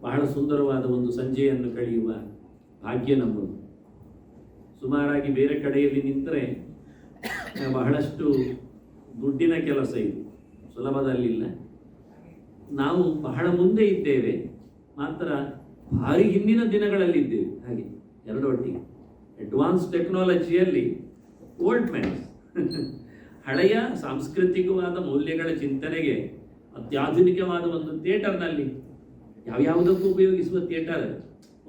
ಬಹಳ ಸುಂದರವಾದ ಒಂದು ಸಂಜೆಯನ್ನು ಕಳೆಯುವ ಭಾಗ್ಯ ನಮ್ಮದು. ಸುಮಾರಾಗಿ ಬೇರೆ ಕಡೆಯಲ್ಲಿ ನಿಂತರೆ ಬಹಳಷ್ಟು ದುಡ್ಡಿನ ಕೆಲಸ ಇದು. ಸುಲಭದಲ್ಲಿಲ್ಲ. ನಾವು ಬಹಳ ಮುಂದೆ ಇದ್ದೇವೆ. ಮಾತ್ರ ಭಾರಿ ಹಿಂದಿನ ದಿನಗಳಲ್ಲಿದ್ದೇವೆ. ಹಾಗೆ ಎರಡೊಟ್ಟಿಗೆ ಅಡ್ವಾನ್ಸ್ ಟೆಕ್ನಾಲಜಿಯಲ್ಲಿ ಓಲ್ಡ್ ಮ್ಯಾನ್ಸ್ ಹಳೆಯ ಸಾಂಸ್ಕೃತಿಕವಾದ ಮೌಲ್ಯಗಳ ಚಿಂತನೆಗೆ ಅತ್ಯಾಧುನಿಕವಾದ ಒಂದು ಥಿಯೇಟರ್ನಲ್ಲಿ ಯಾವ್ಯಾವುದಕ್ಕೂ ಉಪಯೋಗಿಸುವ ಥಿಯೇಟರ್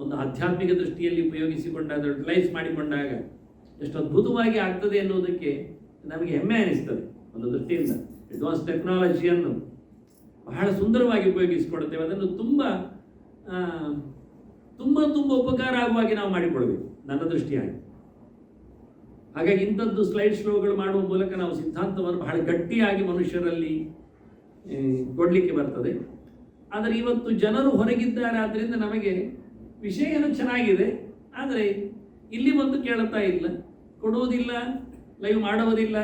ಒಂದು ಆಧ್ಯಾತ್ಮಿಕ ದೃಷ್ಟಿಯಲ್ಲಿ ಉಪಯೋಗಿಸಿಕೊಂಡಾಗ ಯುಟಿಲೈಸ್ ಮಾಡಿಕೊಂಡಾಗ ಎಷ್ಟು ಅದ್ಭುತವಾಗಿ ಆಗ್ತದೆ ಎನ್ನುವುದಕ್ಕೆ ನಮಗೆ ಹೆಮ್ಮೆ ಅನಿಸ್ತದೆ. ಒಂದು ದೃಷ್ಟಿಯಿಂದ ಅಡ್ವಾನ್ಸ್ ಟೆಕ್ನಾಲಜಿಯನ್ನು ಬಹಳ ಸುಂದರವಾಗಿ ಉಪಯೋಗಿಸಿಕೊಡುತ್ತೇವೆ. ಅದನ್ನು ತುಂಬ ತುಂಬ ತುಂಬ ಉಪಕಾರ ಆಗುವಾಗಿ ನಾವು ಮಾಡಿಕೊಳ್ಬೇಕು ನನ್ನ ದೃಷ್ಟಿಯಾಗಿ. ಹಾಗಾಗಿ ಇಂಥದ್ದು ಸ್ಲೈಡ್ ಶೋಗಳು ಮಾಡುವ ಮೂಲಕ ನಾವು ಸಿದ್ಧಾಂತವನ್ನು ಬಹಳ ಗಟ್ಟಿಯಾಗಿ ಮನುಷ್ಯರಲ್ಲಿ ಕೊಡಲಿಕ್ಕೆ ಬರ್ತದೆ. ಆದರೆ ಇವತ್ತು ಜನರು ಹೊರಗಿದ್ದಾರೆ. ಆದ್ದರಿಂದ ನಮಗೆ ವಿಷಯ ಏನೋ ಚೆನ್ನಾಗಿದೆ. ಆದರೆ ಇಲ್ಲಿ ಬಂದು ಕೇಳುತ್ತಾ ಇಲ್ಲ. ಕೊಡುವುದಿಲ್ಲ ಲೈವ್ ಮಾಡುವುದಿಲ್ಲ,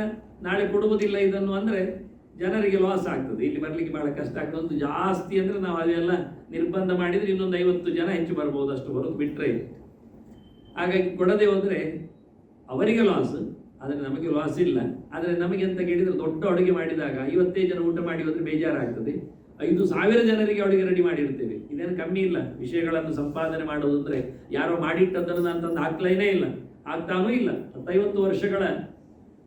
ನಾಳೆ ಕೊಡುವುದಿಲ್ಲ ಇದನ್ನು ಅಂದರೆ ಜನರಿಗೆ ಲಾಸ್ ಆಗ್ತದೆ. ಇಲ್ಲಿ ಬರಲಿಕ್ಕೆ ಬಹಳ ಕಷ್ಟ ಆಗ್ತದೆ. ಒಂದು ಜಾಸ್ತಿ ಅಂದರೆ ನಾವು ಅದೆಲ್ಲ ನಿರ್ಬಂಧ ಮಾಡಿದರೆ ಇನ್ನೊಂದು ಐವತ್ತು ಜನ ಹೆಚ್ಚು ಬರ್ಬೋದು ಅಷ್ಟು ಹೊರತು ಬಿಟ್ಟರೆ ಹಾಗಾಗಿ ಕೊಡದೆ ಹೋದರೆ ಅವರಿಗೆ ಲಾಸ್ ಆದರೆ ನಮಗೆ ಲಾಸ್ ಇಲ್ಲ. ಆದರೆ ನಮಗೆ ಅಂತ ಕೇಳಿದರೆ ದೊಡ್ಡ ಅಡುಗೆ ಮಾಡಿದಾಗ ಐವತ್ತೇ ಜನ ಊಟ ಮಾಡಿ ಹೋದರೆ ಬೇಜಾರಾಗ್ತದೆ. ಐದು ಸಾವಿರ ಜನರಿಗೆ ಅವಳಿಗೆ ರೆಡಿ ಮಾಡಿರ್ತೇವೆ. ಇದೇನು ಕಮ್ಮಿ ಇಲ್ಲ. ವಿಷಯಗಳನ್ನು ಸಂಪಾದನೆ ಮಾಡೋದು ಅಂದರೆ ಯಾರೋ ಮಾಡಿಟ್ಟದ್ದನ್ನು ನಾನು ತಂದು ಹಾಕ್ಲೇನೇ ಇಲ್ಲ. ಆಗ್ತಾನೂ ಇಲ್ಲ. ಹತ್ತೈವತ್ತು ವರ್ಷಗಳ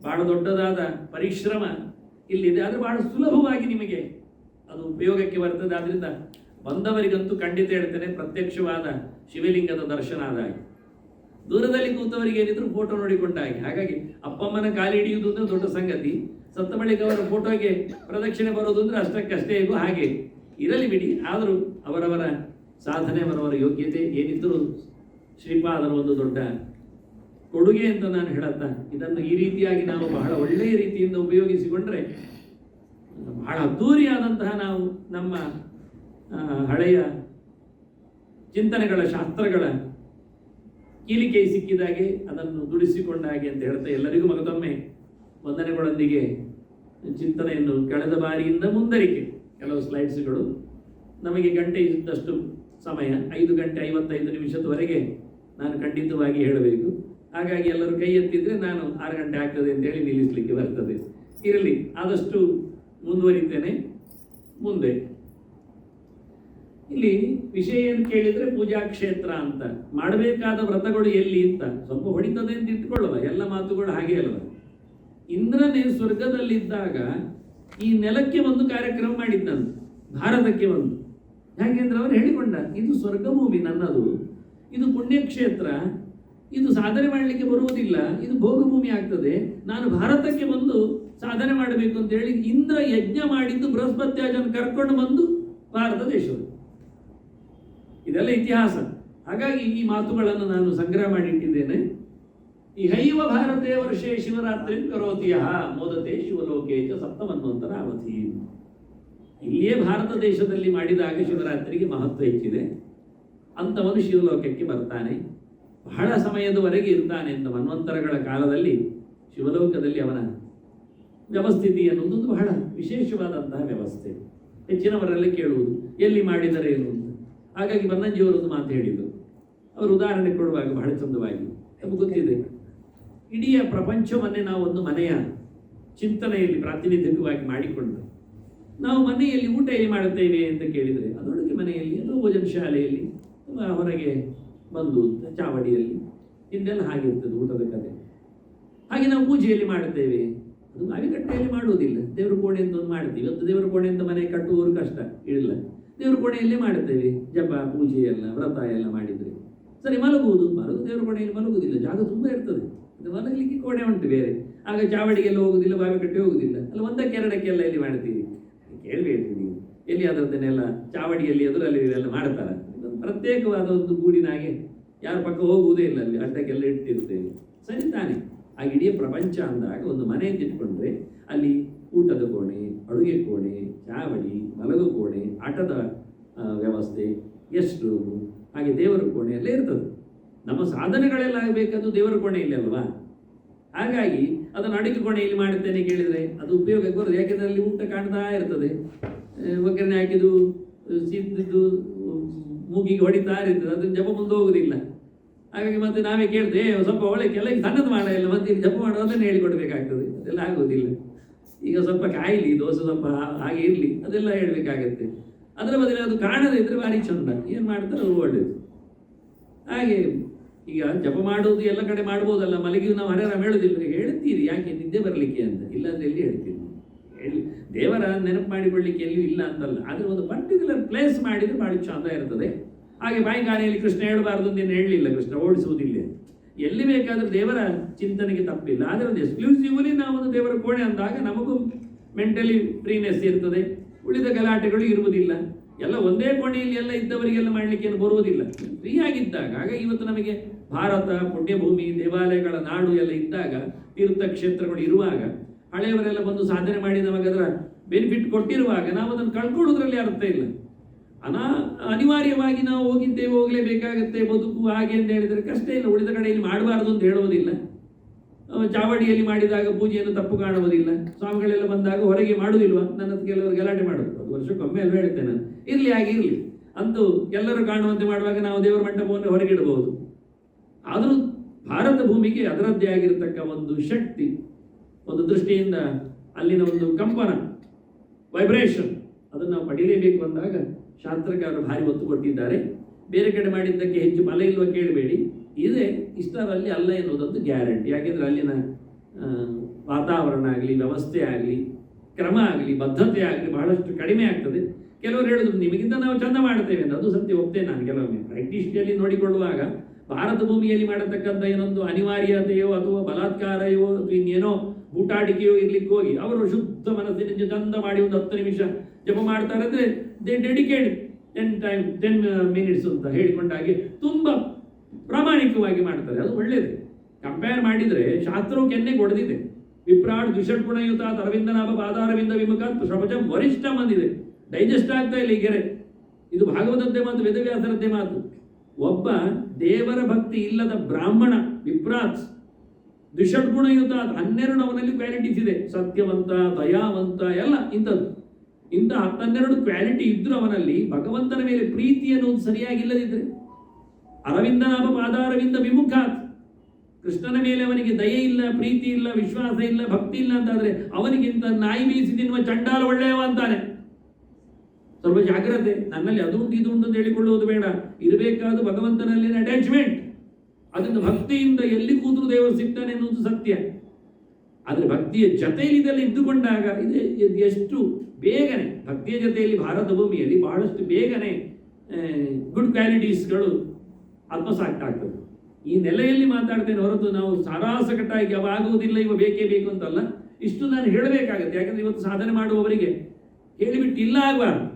ಬಹಳ ದೊಡ್ಡದಾದ ಪರಿಶ್ರಮ ಇಲ್ಲಿದೆ. ಆದರೆ ಬಹಳ ಸುಲಭವಾಗಿ ನಿಮಗೆ ಅದು ಉಪಯೋಗಕ್ಕೆ ಬರ್ತದೆ. ಆದ್ದರಿಂದ ಬಂದವರಿಗಂತೂ ಖಂಡಿತ ಹೇಳ್ತೇನೆ, ಪ್ರತ್ಯಕ್ಷವಾದ ಶಿವಲಿಂಗದ ದರ್ಶನ ಆದ ಹಾಗೆ ದೂರದಲ್ಲಿ ಕೂತವರಿಗೆ ಏನಿದ್ರು ಫೋಟೋ ನೋಡಿಕೊಂಡ ಹಾಗೆ. ಹಾಗಾಗಿ ಅಪ್ಪಮ್ಮನ ಕಾಲಿ ಹಿಡಿಯುವುದು ಅಂದ್ರೆ ದೊಡ್ಡ ಸಂಗತಿ. ಸತ್ತ ಅವರ ಫೋಟೋಗೆ ಪ್ರದಕ್ಷಿಣೆ ಬರೋದು ಅಂದ್ರೆ ಅಷ್ಟಕ್ಕಷ್ಟೇ ಇದು ಹಾಗೆ. ಇರಲಿ ಬಿಡಿ, ಆದರೂ ಅವರವರ ಸಾಧನೆ, ಅವರವರ ಯೋಗ್ಯತೆ ಏನಿದ್ದರೂ ಶ್ರೀಪಾದರ ಒಂದು ದೊಡ್ಡ ಕೊಡುಗೆ ಅಂತ ನಾನು ಹೇಳುತ್ತಾ, ಇದನ್ನು ಈ ರೀತಿಯಾಗಿ ನಾವು ಬಹಳ ಒಳ್ಳೆಯ ರೀತಿಯಿಂದ ಉಪಯೋಗಿಸಿಕೊಂಡ್ರೆ ಬಹಳ ಅದ್ಧೂರಿಯಾದಂತಹ ನಾವು ನಮ್ಮ ಹಳೆಯ ಚಿಂತನೆಗಳ, ಶಾಸ್ತ್ರಗಳ ಕೀಲಿಕೆ ಸಿಕ್ಕಿದಾಗೆ ಅದನ್ನು ದುಡಿಸಿಕೊಂಡ ಹಾಗೆ ಅಂತ ಹೇಳ್ತಾ ಎಲ್ಲರಿಗೂ ಮಗದೊಮ್ಮೆ ವಂದನೆಗಳೊಂದಿಗೆ ಚಿಂತನೆಯನ್ನು ಕಳೆದ ಬಾರಿಯಿಂದ ಮುಂದರಿಕೆ. ಕೆಲವು ಸ್ಲೈಡ್ಸ್ಗಳು. ನಮಗೆ ಗಂಟೆ ಇದ್ದಷ್ಟು ಸಮಯ, ಐದು ಗಂಟೆ ಐವತ್ತೈದು ನಿಮಿಷದವರೆಗೆ ನಾನು ಖಂಡಿತವಾಗಿ ಹೇಳಬೇಕು. ಹಾಗಾಗಿ ಎಲ್ಲರೂ ಕೈ ಎತ್ತಿದ್ರೆ ನಾನು ಆರು ಗಂಟೆ ಆಗ್ತದೆ ಅಂತೇಳಿ ನಿಲ್ಲಿಸಲಿಕ್ಕೆ ಬರ್ತದೆ. ಇರಲಿ, ಆದಷ್ಟು ಮುಂದುವರಿತೇನೆ. ಮುಂದೆ. ಇಲ್ಲಿ ವಿಷಯ ಏನು ಕೇಳಿದ್ರೆ ಪೂಜಾ ಕ್ಷೇತ್ರ ಅಂತ. ಮಾಡಬೇಕಾದ ವ್ರತಗಳು ಎಲ್ಲಿ ಅಂತ. ಸ್ವಲ್ಪ ಹೊಡಿತದೆ ಅಂತ ಇಟ್ಕೊಳ್ಳುವ ಎಲ್ಲ ಮಾತುಗಳು ಹಾಗೆ ಅಲ್ವ. ಇಂದ್ರನೇ ಸ್ವರ್ಗದಲ್ಲಿದ್ದಾಗ ಈ ನೆಲಕ್ಕೆ ಒಂದು ಕಾರ್ಯಕ್ರಮ ಮಾಡಿದ್ದಂತೆ ಭಾರತಕ್ಕೆ ಒಂದು. ಯಾಕೆಂದ್ರೆ ಅವರು ಹೇಳಿಕೊಂಡ, ಇದು ಸ್ವರ್ಗ ಭೂಮಿ ನನ್ನದು. ಇದು ಪುಣ್ಯಕ್ಷೇತ್ರ. ಇದು ಸಾಧನೆ ಮಾಡಲಿಕ್ಕೆ ಬರುವುದಿಲ್ಲ. ಇದು ಭೋಗಭೂಮಿ ಆಗ್ತದೆ. ನಾನು ಭಾರತಕ್ಕೆ ಬಂದು ಸಾಧನೆ ಮಾಡಬೇಕು ಅಂತ ಹೇಳಿ ಇಂದ್ರ ಯಜ್ಞ ಮಾಡಿದ್ದು ಬೃಹಸ್ಪತ್ಯಾಜನ ಕರ್ಕೊಂಡು ಬಂದು ಭಾರತ ದೇಶವು ಇದೆಲ್ಲ ಇತಿಹಾಸ. ಹಾಗಾಗಿ ಈ ಮಾತುಗಳನ್ನು ನಾನು ಸಂಗ್ರಹ ಮಾಡಿಟ್ಟಿದ್ದೇನೆ. ಈ ಹೈವ ಭಾರತೇ ವರ್ಷೇ ಶಿವರಾತ್ರಿ ಕರೋತಿ ಯಹ ಮೋದತೆ ಶಿವಲೋಕೆ ಸಪ್ತಮನ್ವಂತರ ಅವಧಿ. ಇಲ್ಲಿಯೇ ಭಾರತ ದೇಶದಲ್ಲಿ ಮಾಡಿದಾಗ ಶಿವರಾತ್ರಿಗೆ ಮಹತ್ವ ಹೆಚ್ಚಿದೆ. ಅಂಥವನು ಶಿವಲೋಕಕ್ಕೆ ಬರ್ತಾನೆ. ಬಹಳ ಸಮಯದವರೆಗೆ ಇರ್ತಾನೆ ಅಂತ ಮನ್ವಂತರಗಳ ಕಾಲದಲ್ಲಿ ಶಿವಲೋಕದಲ್ಲಿ ಅವನ ವ್ಯವಸ್ಥಿತಿ ಅನ್ನೋದು ಬಹಳ ವಿಶೇಷವಾದಂತಹ ವ್ಯವಸ್ಥೆ. ಹೆಚ್ಚಿನವರೆಲ್ಲ ಕೇಳುವುದು, ಎಲ್ಲಿ ಮಾಡಿದರೆ ಏನು ಹಾಗಾಗಿ ಒಂದು ಮಾತು ಹೇಳಿದರು. ಅವರು ಉದಾಹರಣೆ ಕೊಡುವಾಗ ಬಹಳ ಚಂದವಾಗಿ. ನಮಗೆ ಗೊತ್ತಿದೆ. ಇಡೀ ಪ್ರಪಂಚವನ್ನೇ ನಾವು ಒಂದು ಮನೆಯ ಚಿಂತನೆಯಲ್ಲಿ ಪ್ರಾತಿನಿಧಿಕವಾಗಿ ಮಾಡಿಕೊಂಡು, ನಾವು ಮನೆಯಲ್ಲಿ ಊಟ ಎಲ್ಲಿ ಮಾಡುತ್ತೇವೆ ಅಂತ ಕೇಳಿದರೆ ಅದರೊಳಗೆ ಮನೆಯಲ್ಲಿ ಅಥವಾ ಭೋಜನ ಶಾಲೆಯಲ್ಲಿ ಹೊರಗೆ ಬಂದು ಚಾವಡಿಯಲ್ಲಿ ಹಿಂದೆಲ್ಲ ಹಾಗಿರ್ತದೆ ಊಟದ ಕತೆ ಹಾಗೆ ನಾವು ಪೂಜೆಯಲ್ಲಿ ಮಾಡುತ್ತೇವೆ. ಅದು ಮಾವಿಕಟ್ಟೆಯಲ್ಲಿ ಮಾಡುವುದಿಲ್ಲ. ದೇವರ ಕೋಣೆ ಅಂತ ಒಂದು ಮಾಡ್ತೀವಿ ಇವತ್ತು ದೇವರ ಕೋಣೆ ಅಂತ ಮನೆ ಕಟ್ಟುವವರು ಕಷ್ಟ. ಇಲ್ಲ ದೇವರ ಕೋಣೆಯಲ್ಲೇ ಮಾಡುತ್ತೇವೆ. ಜಪ, ಪೂಜೆ ಎಲ್ಲ, ವ್ರತ ಎಲ್ಲ ಮಾಡಿದರೆ. ಸರಿ, ಮಲಗುವುದು? ಮಲಗು, ದೇವ್ರ ಕೋಣೆಯಲ್ಲಿ ಮಲಗುವುದಿಲ್ಲ. ಜಾಗ ತುಂಬ ಇರ್ತದೆ. ಮಲಗಲಿಕ್ಕೆ ಕೋಣೆ ಉಂಟು ಬೇರೆ. ಆಗ ಚಾವಡಿಗೆಲ್ಲ ಹೋಗುದಿಲ್ಲ ಬಾವಿ ಕಟ್ಟೆ ಹೋಗುದಿಲ್ಲ ಅಲ್ಲ, ಒಂದಕ್ಕೆ ಎರಡಕ್ಕೆಲ್ಲ ಇಲ್ಲಿ ಮಾಡ್ತೀವಿ ಕೇಳಬೇಕು ನೀವು. ಎಲ್ಲಿ ಅದರದ್ದನ್ನೆಲ್ಲ ಚಾವಡಿಯಲ್ಲಿ ಎದುರಲ್ಲಿ ಇದೆಲ್ಲ ಮಾಡ್ತಾರೆ? ಪ್ರತ್ಯೇಕವಾದ ಒಂದು ಗೂಡಿನಾಗೆ ಯಾರ ಪಕ್ಕ ಹೋಗುವುದೇ ಇಲ್ಲ ಅಲ್ಲಿ. ಅಡ್ಡಕ್ಕೆಲ್ಲ ಇಟ್ಟಿರ್ತೇವೆ. ಸರಿ ತಾನೆ. ಆ ಇಡೀ ಪ್ರಪಂಚ ಅಂದಾಗ ಒಂದು ಮನೆ ಅಂತ ಇಟ್ಕೊಂಡ್ರೆ ಅಲ್ಲಿ ಊಟದ ಕೋಣೆ ಅಡುಗೆ ಕೋಣೆ ಚಾವಡಿ ಮಲಗು ಕೋಣೆ, ಆಟದ ವ್ಯವಸ್ಥೆ ಎಷ್ಟು ಹಾಗೆ ದೇವರ ಕೋಣೆ ಎಲ್ಲ ಇರ್ತದೆ. ನಮ್ಮ ಸಾಧನೆಗಳೆಲ್ಲ ಆಗಬೇಕಾದ್ದು ದೇವರ ಕೋಣೆಯಲ್ಲಿ ಅಲ್ವಾ? ಹಾಗಾಗಿ ಅದನ್ನು ಅಡುಗೆ ಕೋಣೆಯಲ್ಲಿ ಮಾಡುತ್ತೇನೆ ಕೇಳಿದರೆ ಅದು ಉಪಯೋಗಕ್ಕೆ ಬರೋದು ಯಾಕೆಂದರೆ ಅಲ್ಲಿ ಊಟ ಕಾಣ್ತಾ ಇರ್ತದೆ. ಒಗ್ಗರಣೆ ಹಾಕಿದ್ದು ಸಿದ್ದಿದ್ದು ಮೂಗಿಗೆ ಹೊಡಿತಾ ಇರ್ತದೆ. ಅದು ಜಪ ಮುಂದೆ ಹೋಗುದಿಲ್ಲ. ಹಾಗಾಗಿ ಮತ್ತೆ ನಾವೇ ಕೇಳ್ತೇವೆ ಸ್ವಲ್ಪ ಒಳ್ಳೆ ಕೆಲ ಸಣ್ಣದು ಮಾಡಲ್ಲ ಮತ್ತೆ ಜಪ ಮಾಡೋದನ್ನು ಹೇಳಿಕೊಡ್ಬೇಕಾಗ್ತದೆ. ಅದೆಲ್ಲ ಆಗೋದಿಲ್ಲ ಈಗ ಸ್ವಲ್ಪ ಕಾಯಿಲಿ, ದೋಸೆ ಸ್ವಲ್ಪ ಹಾಗೆ ಇರಲಿ, ಅದೆಲ್ಲ ಹೇಳಬೇಕಾಗತ್ತೆ. ಅದರ ಬದಲು ಅದು ಕಾಣದೇ ಇದ್ರೆ ಭಾರಿ ಚಂದ. ಏನು ಮಾಡ್ತಾರೆ ಅದು ಒಳ್ಳೆಯದು ಹಾಗೆ ಈಗ ಜಪ ಮಾಡೋದು ಎಲ್ಲ ಕಡೆ ಮಾಡ್ಬೋದಲ್ಲ ಮಲಗಿ ನಾವು ಹರರ ಹೇಳೋದಿಲ್ಲ. ಹೇಳ್ತೀರಿ, ಯಾಕೆ ನಿದ್ದೆ ಬರಲಿಕ್ಕೆ ಅಂತ? ಇಲ್ಲಾಂದ್ರೆ ಎಲ್ಲಿ ಹೇಳ್ತೀರಿ ಹೇಳಿ ದೇವರ ನೆನಪು ಮಾಡಿಕೊಳ್ಳಿಕ್ಕೆ ಎಲ್ಲಿಯೂ ಇಲ್ಲ ಅಂತಲ್ಲ. ಆದರೆ ಒಂದು ಪರ್ಟಿಕ್ಯುಲರ್ ಪ್ಲೇಸ್ ಮಾಡಿದರೆ ಭಾರಿ ಚಂದ ಇರ್ತದೆ. ಹಾಗೆ ಬಾಯಿ ಕೃಷ್ಣ ಹೇಳಬಾರ್ದು ಏನು ಹೇಳಲಿಲ್ಲ. ಕೃಷ್ಣ ಓಡಿಸುವುದಿಲ್ಲ. ಎಲ್ಲಿ ಬೇಕಾದರೂ ದೇವರ ಚಿಂತನೆಗೆ ತಪ್ಪಿಲ್ಲ. ಆದರೆ ಒಂದು ಎಕ್ಸ್ಕ್ಲೂಸಿವ್ಲಿ ನಾವು ಒಂದು ದೇವರ ಕೋಣೆ ಅಂದಾಗ ನಮಗೂ ಮೆಂಟಲಿ ಫ್ರೀನೆಸ್ ಇರ್ತದೆ. ಉಳಿದ ಗಲಾಟೆಗಳು ಇರುವುದಿಲ್ಲ. ಎಲ್ಲ ಒಂದೇ ಕೋಣೆಯಲ್ಲಿ ಎಲ್ಲ ಇದ್ದವರಿಗೆಲ್ಲ ಮಾಡಲಿಕ್ಕೆ ಏನು ಬರುವುದಿಲ್ಲ ಫ್ರೀ ಆಗಿದ್ದಾಗ, ಆಗ ಇವತ್ತು ನಮಗೆ ಭಾರತ, ಪುಣ್ಯಭೂಮಿ, ದೇವಾಲಯಗಳ ನಾಡು ಎಲ್ಲ ಇದ್ದಾಗ, ತೀರ್ಥಕ್ಷೇತ್ರಗಳು ಇರುವಾಗ, ಹಳೆಯವರೆಲ್ಲ ಬಂದು ಸಾಧನೆ ಮಾಡಿ ನಮಗೆ ಅದರ ಬೆನಿಫಿಟ್ ಕೊಟ್ಟಿರುವಾಗ ನಾವು ಅದನ್ನು ಕಳ್ಕೊಳ್ಳೋದ್ರಲ್ಲಿ ಅರ್ಥ ಇಲ್ಲ. ಅನಾ ಅನಿವಾರ್ಯವಾಗಿ ನಾವು ಹೋಗಿದ್ದೇವೆ ಹೋಗಲೇಬೇಕಾಗತ್ತೆ, ಬದುಕು ಹಾಗೆ ಅಂತ ಹೇಳಿದರೆ ಕಷ್ಟ ಇಲ್ಲ, ಉಳಿದ ಕಡೆಯಲ್ಲಿ ಮಾಡಬಾರ್ದು ಅಂತ ಹೇಳುವುದಿಲ್ಲ. ಅಹ್ ಚಾವಡಿಯಲ್ಲಿ ಮಾಡಿದಾಗ ಪೂಜೆಯನ್ನು ತಪ್ಪು ಕಾಣುವುದಿಲ್ಲ. ಸ್ವಾಮಿಗಳೆಲ್ಲ ಬಂದಾಗ ಹೊರಗೆ ಮಾಡುವುದಿಲ್ಲ ನನ್ನ ಕೆಲವರು ಗಲಾಟೆ ಮಾಡೋದು. ಅದು ವರ್ಷಕ್ಕೊಮ್ಮೆ ಅಲ್ವೇ ಹೇಳ್ತೇನೆ ನಾನು. ಇರಲಿ, ಹಾಗೆ ಇರಲಿ. ಅಂತೂ ಎಲ್ಲರೂ ಕಾಣುವಂತೆ ಮಾಡುವಾಗ ನಾವು ದೇವರ ಮಂಟಪವನ್ನು ಹೊರಗಿಡಬಹುದು. ಆದರೂ ಭಾರತ ಭೂಮಿಗೆ ಅದರದ್ದೇ ಆಗಿರತಕ್ಕ ಒಂದು ಶಕ್ತಿ, ಒಂದು ದೃಷ್ಟಿಯಿಂದ ಅಲ್ಲಿನ ಒಂದು ಕಂಪನ ವೈಬ್ರೇಷನ್ ಅದನ್ನು ನಾವು ಪಡೀಲೇಬೇಕು ಅಂದಾಗ ಶಾಸ್ತ್ರಕಾರರು ಭಾರಿ ಒತ್ತು ಕೊಟ್ಟಿದ್ದಾರೆ. ಬೇರೆ ಕಡೆ ಮಾಡಿದ್ದಕ್ಕೆ ಹೆಚ್ಚು ಫಲ ಇಲ್ವ ಕೇಳಬೇಡಿ. ಇದೆ, ಇಷ್ಟರಲ್ಲಿ ಅಲ್ಲ ಎನ್ನುವುದೊಂದು ಗ್ಯಾರಂಟಿ. ಯಾಕೆಂದರೆ ಅಲ್ಲಿನ ವಾತಾವರಣ ಆಗಲಿ, ವ್ಯವಸ್ಥೆ ಆಗಲಿ, ಕ್ರಮ ಆಗಲಿ, ಬದ್ಧತೆ ಆಗಲಿ ಬಹಳಷ್ಟು ಕಡಿಮೆ ಆಗ್ತದೆ. ಕೆಲವರು ಹೇಳಿದ್ರು ನಿಮಗಿಂತ ನಾವು ಚಂದ ಮಾಡ್ತೇವೆ ಅಂತ. ಅದು ಸತ್ಯ ಒಪ್ತೇನೆ ನಾನು ಕೆಲವೊಮ್ಮೆ. ಪ್ರಾಕ್ಟೀಸ್ನಲ್ಲಿ ನೋಡಿಕೊಳ್ಳುವಾಗ, ಭಾರತ ಭೂಮಿಯಲ್ಲಿ ಮಾಡತಕ್ಕಂಥ ಏನೊಂದು ಅನಿವಾರ್ಯತೆಯೋ ಅಥವಾ ಬಲಾತ್ಕಾರವೋ ಅಥವಾ ಇನ್ನೇನೋ ಬೂಟಾಟಿಕೆಯೋ ಇರ್ಲಿಕ್ಕೆ ಹೋಗಿ ಅವರು ಶುದ್ಧ ಮನಸ್ಸಿನಿಂದ ಚಂದ ಮಾಡಿ ಒಂದು ಹತ್ತು ನಿಮಿಷ ಜಪ ಮಾಡ್ತಾರೆ ಅಂದ್ರೆ they dedicate ten time ten minutes ಅಂತ ಹೇಳಿಕೊಂಡಾಗೆ ತುಂಬ ಪ್ರಾಮಾಣಿಕವಾಗಿ ಮಾಡ್ತಾರೆ. ಅದು ಒಳ್ಳೆಯದು ಕಂಪೇರ್ ಮಾಡಿದರೆ ಶಾಸ್ತ್ರವು ಕೆನ್ನೆ ಕೊಡದಿದೆ. ವಿಪ್ರಾಡ್ ದ್ವಿಷಡ್ಗುಣಯುತ ಅರವಿಂದನಾಭ, ಪಾದಾರವಿಂದ ವಿಮುಖ ಪ್ರಪಂಚ ವರಿಷ್ಠ ಬಂದಿದೆ ಡೈಜೆಸ್ಟ್ ಆಗ್ತಾ ಇಲ್ಲ ಈ ಗೆರೆ ಇದು ಭಾಗವತದ್ದೇ ಮಾತು, ವೇದವ್ಯಾಸರದ್ದೇ ಮಾತು. ಒಬ್ಬ ದೇವರ ಭಕ್ತಿ ಇಲ್ಲದ ಬ್ರಾಹ್ಮಣ ವಿಪ್ರಾತ್ ದ್ವಿಷಡ್ಗುಣಯುತ ಹನ್ನೆರಡು ಅವನಲ್ಲಿ ಕ್ವಾಲಿಟೀಸ್ ಇದೆ. ಸತ್ಯವಂತ, ದಯಾವಂತ, ಎಲ್ಲ ಇಂಥದ್ದು. ಇಂಥ ಹತ್ತನ್ನೆರಡು ಕ್ವಾಲಿಟಿ ಇದ್ರು ಅವನಲ್ಲಿ ಭಗವಂತನ ಮೇಲೆ ಪ್ರೀತಿ ಅನ್ನೋದು ಸರಿಯಾಗಿಲ್ಲದಿದ್ರೆ ಅರವಿಂದನಾಭ ಪಾದಾರವಿಂದ ವಿಮುಖಾತ್. ಕೃಷ್ಣನ ಮೇಲೆ ಅವನಿಗೆ ದಯೆ ಇಲ್ಲ, ಪ್ರೀತಿ ಇಲ್ಲ, ವಿಶ್ವಾಸ ಇಲ್ಲ, ಭಕ್ತಿ ಇಲ್ಲ ಅಂತಾದ್ರೆ ಅವನಿಗಿಂತ ನಾಯಿ ಬೀಸಿ ತಿನ್ನುವ ಚಂಡಾಲ ಒಳ್ಳೆಯವ ಅಂತಾನೆ. ಸ್ವಲ್ಪ ಜಾಗ್ರತೆ, ನನ್ನಲ್ಲಿ ಅದು ಉಂಟು, ಇದು ಉಂಟು ಅಂತ ಹೇಳಿಕೊಳ್ಳುವುದು ಬೇಡ. ಇರಬೇಕಾದ ಭಗವಂತನಲ್ಲಿನ ಅಟ್ಯಾಚ್ಮೆಂಟ್ ಅದನ್ನು ಭಕ್ತಿಯಿಂದ ಎಲ್ಲಿ ದೇವರು ಸಿಗ್ತಾನೆ ಎನ್ನುವುದು ಸತ್ಯ. ಆದರೆ ಭಕ್ತಿಯ ಜತೆಯಲ್ಲಿ ಇದೆಲ್ಲ ಇದ್ದುಕೊಂಡಾಗ ಇದೆ ಎಷ್ಟು ಬೇಗನೆ, ಭಕ್ತಿಯ ಜೊತೆಯಲ್ಲಿ ಭಾರತ ಭೂಮಿಯಲ್ಲಿ ಬಹಳಷ್ಟು ಬೇಗನೆ ಗುಡ್ ಕ್ವಾಲಿಟೀಸ್ಗಳು ಆತ್ಮಸಾಕ್ತ ಆಗ್ತದೆ ಈ ನೆಲೆಯಲ್ಲಿ ಮಾತಾಡ್ತೇನೆ ಹೊರತು ನಾವು ಸಾರಾಸಕಟ್ಟಾಗಿ ಅವಾಗುವುದಿಲ್ಲ ಇವ ಬೇಕೇ ಬೇಕು ಅಂತಲ್ಲ. ಇಷ್ಟು ನಾನು ಹೇಳಬೇಕಾಗತ್ತೆ. ಯಾಕಂದ್ರೆ ಇವತ್ತು ಸಾಧನೆ ಮಾಡುವವರಿಗೆ ಹೇಳಿಬಿಟ್ಟು ಇಲ್ಲ ಆಗಬಾರ್ದು.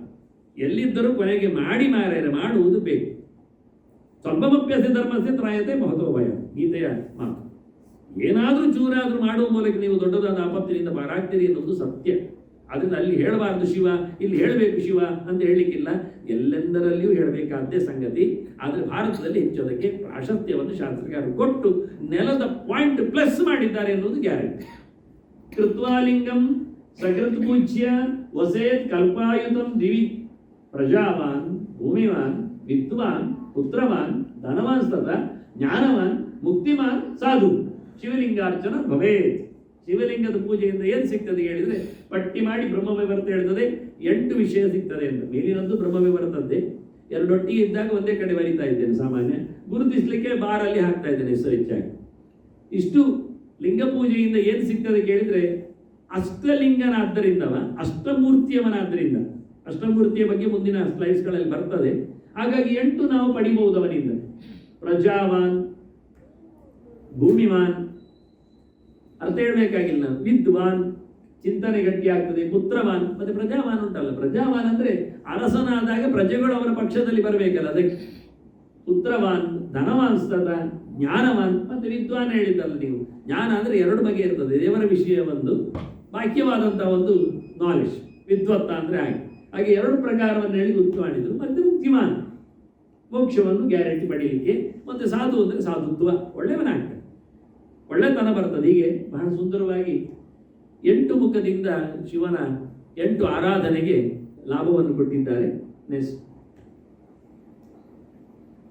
ಎಲ್ಲಿದ್ದರೂ ಕೊನೆಗೆ ಮಾಡಿ ಮಾರೇರೆ, ಮಾಡುವುದು ಬೇಕು. ಸ್ವಲ್ಪಮಪ್ಯಸ್ಯ ಧರ್ಮಸ್ಯ ತ್ರಾಯತೆ ಮಹತ್ವ ಭಯ ಗೀತೆಯ ಮಾತು. ಏನಾದರೂ ಚೂರಾದರೂ ಮಾಡುವ ಮೂಲಕ ನೀವು ದೊಡ್ಡದಾದ ಆಪತ್ತಿನಿಂದ ಬಾರಾಗ್ತೀರಿ ಎನ್ನುವುದು ಸತ್ಯ. ಅದರಿಂದ ಅಲ್ಲಿ ಹೇಳಬಾರ್ದು ಶಿವ, ಇಲ್ಲಿ ಹೇಳಬೇಕು ಶಿವ ಅಂತ ಹೇಳಲಿಕ್ಕಿಲ್ಲ. ಎಲ್ಲೆಂದರಲ್ಲಿಯೂ ಹೇಳಬೇಕಾದ್ದೇ ಸಂಗತಿ. ಆದರೆ ಭಾರತದಲ್ಲಿ ಹೆಚ್ಚು ಅದಕ್ಕೆ ಪ್ರಾಶಸ್ತ್ಯವನ್ನು ಶಾಸ್ತ್ರಕಾರರು ಕೊಟ್ಟು ನೆಲದ ಪಾಯಿಂಟ್ ಪ್ಲಸ್ ಮಾಡಿದ್ದಾರೆ ಎನ್ನುವುದು ಗ್ಯಾರಂಟಿ. ಕೃತ್ವಾಲಿಂಗಂ ಸಕೃತ್ ಪೂಜ್ಯ ವಸೇತ್ ಕಲ್ಪಾಯುತಂ ದಿವಿ. ಪ್ರಜಾವಾನ್, ಭೂಮಿವಾನ್, ವಿದ್ವಾನ್, ಪುತ್ರವಾನ್, ಧನವಾನ್ ಸದ, ಜ್ಞಾನವಾನ್, ಮುಕ್ತಿಮಾನ್, ಸಾಧು. ಶಿವಲಿಂಗಾರ್ಚನ ಭವೇತ್. ಶಿವಲಿಂಗದ ಪೂಜೆಯಿಂದ ಏನು ಸಿಗ್ತದೆ ಹೇಳಿದ್ರೆ, ಪಟ್ಟಿ ಮಾಡಿ ಬ್ರಹ್ಮವಿವರ್ತ ಹೇಳ್ತದೆ, ಎಂಟು ವಿಷಯ ಸಿಗ್ತದೆ ಅಂತ. ಮೇಲಿನದ್ದು ಬ್ರಹ್ಮವಿವರ್ತದ್ದೇ ಎರಡೊಟ್ಟಿಗೆ ಇದ್ದಾಗ ಒಂದೇ ಕಡೆ ಬರಿತಾ ಇದ್ದೇನೆ ಸಾಮಾನ್ಯ. ಗುರುತಿಸ್ಲಿಕ್ಕೆ ಬಾರಲ್ಲಿ ಹಾಕ್ತಾ ಇದ್ದೇನೆ ಹೆಸರು ಹೆಚ್ಚಾಗಿ. ಇಷ್ಟು ಲಿಂಗ ಪೂಜೆಯಿಂದ ಏನು ಸಿಗ್ತದೆ ಕೇಳಿದ್ರೆ, ಅಷ್ಟಲಿಂಗನಾದ್ದರಿಂದವ, ಅಷ್ಟಮೂರ್ತಿಯವನಾದ್ದರಿಂದ. ಅಷ್ಟಮೂರ್ತಿಯ ಬಗ್ಗೆ ಮುಂದಿನ ಸ್ಲೈಡ್ಸ್ಗಳಲ್ಲಿ ಬರ್ತದೆ. ಹಾಗಾಗಿ ಎಂಟು ನಾವು ಪಡಿಬಹುದು ಅವನಿಂದ ಪ್ರಜಾವಾನ್, ಭೂಮಿವಾನ್ ಅರ್ಥ ಹೇಳ್ಬೇಕಾಗಿಲ್ಲ. ವಿದ್ವಾನ್, ಚಿಂತನೆ ಗಟ್ಟಿ ಆಗ್ತದೆ ಪುತ್ರವಾನ್, ಮತ್ತೆ ಪ್ರಜಾವಾನ್ ಉಂಟಲ್ಲ ಪ್ರಜಾವಾನ್ ಅಂದ್ರೆ ಅರಸನಾದಾಗ ಪ್ರಜೆಗಳು ಅವರ ಪಕ್ಷದಲ್ಲಿ ಬರಬೇಕಲ್ಲ. ಅದಕ್ಕೆ ಪುತ್ರವಾನ್, ಧನವಾನ್ ಸ್ತತ ಜ್ಞಾನವಾನ್, ಮತ್ತೆ ವಿದ್ವಾನ್ ಹೇಳಿದ್ದಲ್ಲ ನೀವು. ಜ್ಞಾನ ಅಂದ್ರೆ ಎರಡು ಬಗೆ ಇರ್ತದೆ. ದೇವರ ವಿಷಯ ಒಂದು ಬಾಕ್ಯವಾದಂತಹ ಒಂದು ನಾಲೆಜ್ ವಿದ್ವತ್ತ ಅಂದ್ರೆ ಹಾಗೆ. ಹಾಗೆ ಎರಡು ಪ್ರಕಾರವನ್ನು ಹೇಳಿ ಮಾಡಿದ್ರು. ಮತ್ತೆ ಮುಕ್ತಿಮಾನ್, ಮೋಕ್ಷವನ್ನು ಗ್ಯಾರಂಟಿ ಪಡೀಲಿಕ್ಕೆ. ಮತ್ತೆ ಸಾಧು ಅಂದ್ರೆ ಸಾಧುತ್ವ. ಒಳ್ಳೆಯವನಾಗ್ತಾನೆ. ಒಳ್ಳೆತನ ಬರ್ತದೆ. ಹೀಗೆ ಬಹಳ ಸುಂದರವಾಗಿ ಎಂಟು ಮುಖದಿಂದ ಶಿವನ ಎಂಟು ಆರಾಧನೆಗೆ ಲಾಭವನ್ನು ಕೊಟ್ಟಿದ್ದಾರೆ. ನೆಕ್ಸ್ಟ್.